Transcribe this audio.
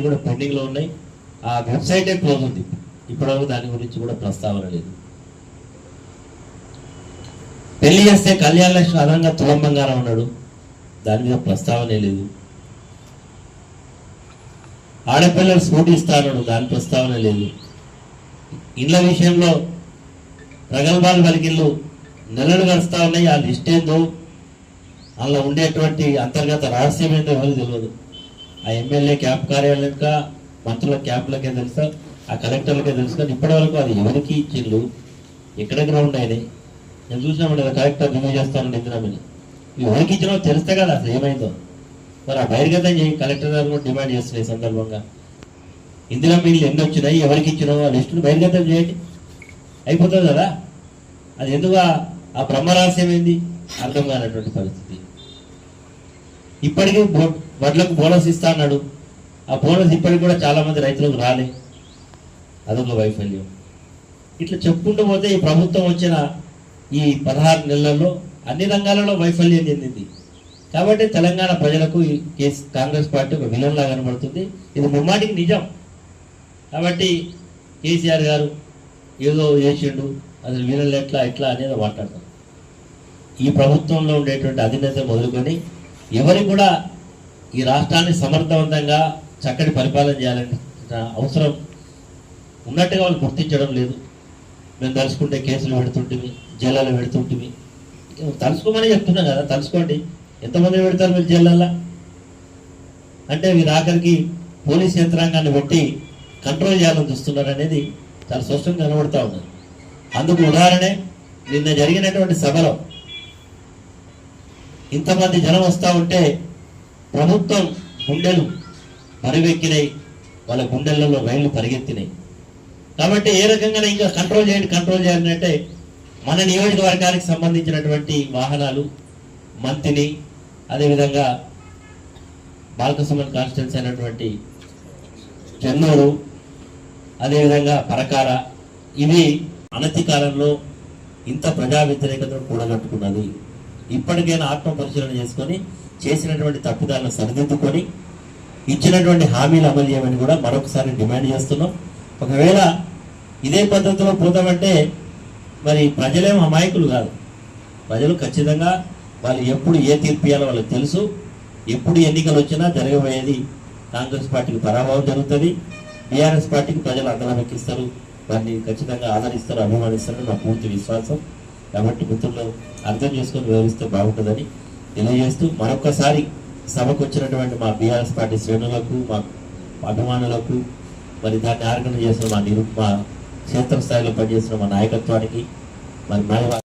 కూడా పెండింగ్లో ఉన్నాయి. ఆ వెబ్సైటే క్లోజ్ ఉంది. ఇప్పటివరకు దాని గురించి కూడా ప్రస్తావన లేదు. పెళ్ళి చేస్తే కళ్యాణ లక్ష్మి అదనంగా తులం బంగారం ఉన్నాడు దాని మీద ప్రస్తావనే లేదు. ఆడపిల్లలు స్కూటీ ఇస్తానడు దాని ప్రస్తావన లేదు. ఇళ్ళ విషయంలో ప్రగల్భాలు పలికిళ్ళు నెలలు గడుస్తా ఉన్నాయి. ఆ లిస్ట్ ఏందో? అందులో ఉండేటువంటి అంతర్గత రహస్యం ఏందో ఎవరు తెలియదు. ఆ ఎమ్మెల్యే క్యాంప్ కార్యాలయంక మంత్రుల క్యాంపులకే తెలుసా ఆ కలెక్టర్లకే తెలుసు కానీ ఇప్పటి వరకు అది ఎవరికి ఇచ్చిండ్రు? ఎక్కడ గ్రౌండ్ అయినాయి నేను చూసినాము కదా కలెక్టర్ రివ్యూ చేస్తాను ఇందిరామని ఎవరికి ఇచ్చినా తెలిస్తే కదా అసలు ఏమైందో. మరి ఆ బహిర్గతం చేయి కలెక్టర్ గారు కూడా డిమాండ్ చేస్తున్నాయి సందర్భంగా. ఇందిరా మిల్లు ఎన్ని వచ్చినాయి ఎవరికి ఇచ్చినావు ఆ లిస్టును బహిర్గతం చేయండి. అయిపోతుంది కదా? అది ఎందుకు ఆ- బ్రహ్మరహస్యం ఏంది? అర్థం కానటువంటి పరిస్థితి. ఇప్పటికీ బోర్డు వడ్లకు బోనస్ ఇస్తా అన్నాడు. ఆ బోనస్ ఇప్పటికి కూడా చాలామంది రైతులకు రాలే. అదొక వైఫల్యం. ఇట్లా చెప్పుకుంటూ పోతే ఈ ప్రభుత్వం వచ్చిన ఈ పదహారు నెలల్లో అన్ని రంగాలలో వైఫల్యం చెందింది. కాబట్టి తెలంగాణ ప్రజలకు ఈ కాంగ్రెస్ పార్టీ ఒక విలన్లా కనబడుతుంది. ఇది ముమ్మాటికి నిజం. కాబట్టి కేసీఆర్ గారు ఏదో చేసిండు అసలు వీళ్ళు ఎట్లా ఎట్లా అనేది మాట్లాడతారు. ఈ ప్రభుత్వంలో ఉండేటువంటి అధినేత మొదలుకొని ఎవరికి కూడా ఈ రాష్ట్రాన్ని సమర్థవంతంగా చక్కటి పరిపాలన చేయాలని అవసరం ఉన్నట్టుగా వాళ్ళు గుర్తించడం లేదు. మేము తలుచుకుంటే కేసులు పెడుతుంటివి జైళ్ళలో పెడుతుంటివి తలుసుకోమని చెప్తున్నాం కదా తలుసుకోండి ఎంతమంది పెడతారు మీరు జైళ్ళల్లో? అంటే మీరు ఆఖరికి పోలీస్ యంత్రాంగాన్ని పెట్టి కంట్రోల్ చేయాలని చూస్తున్నారు అనేది చాలా స్పష్టంగా కనబడుతూ ఉన్నది. అందుకు ఉదాహరణే నిన్న జరిగినటువంటి సభలో ఇంతమంది జనం వస్తూ ఉంటే ప్రభుత్వం గుండెలు పరివెక్కినాయి. వాళ్ళ గుండెలలో రైళ్ళు పరిగెత్తినాయి. కాబట్టి ఏ రకంగా ఇంకా కంట్రోల్ చేయండి కంట్రోల్ చేయాలంటే మన నియోజకవర్గానికి సంబంధించినటువంటి వాహనాలు మంతిని అదేవిధంగా బాలకసుమన్ కాన్స్టిట్యున్సీ అయినటువంటి చెన్నూరు అదేవిధంగా పరకార ఇవి అనతి కాలంలో ఇంత ప్రజా వ్యతిరేకతను కూడగట్టుకున్నది. ఇప్పటికైనా ఆత్మ పరిశీలన చేసుకొని చేసినటువంటి తప్పుదాలను సరిదిద్దుకొని ఇచ్చినటువంటి హామీలు అమలు చేయమని కూడా మరొకసారి డిమాండ్ చేస్తున్నాం. ఒకవేళ ఇదే పద్ధతిలో పోతామంటే మరి ప్రజలేం అమాయకులు కాదు. ప్రజలు ఖచ్చితంగా వాళ్ళు ఎప్పుడు ఏ తీర్పు ఇవ్వాలో వాళ్ళకి తెలుసు. ఎప్పుడు ఎన్నికలు వచ్చినా జరగబోయేది కాంగ్రెస్ పార్టీకి పరాభవం జరుగుతుంది. బీఆర్ఎస్ పార్టీకి ప్రజలు అందరం ఎక్కిస్తారు. వారిని ఖచ్చితంగా ఆదరిస్తారు అభిమానిస్తారు నా పూర్తి విశ్వాసం. కాబట్టి మిత్రులు అర్థం చేసుకొని వివరిస్తే బాగుంటుందని తెలియజేస్తూ మరొకసారి సభకు వచ్చినటువంటి మా బీఆర్ఎస్ పార్టీ శ్రేణులకు మా అభిమానులకు మరి దాన్ని ఆర్గనైజ్ చేసిన మా నిరు మా క్షేత్రస్థాయిలో పనిచేసిన మా నాయకత్వానికి మరి మా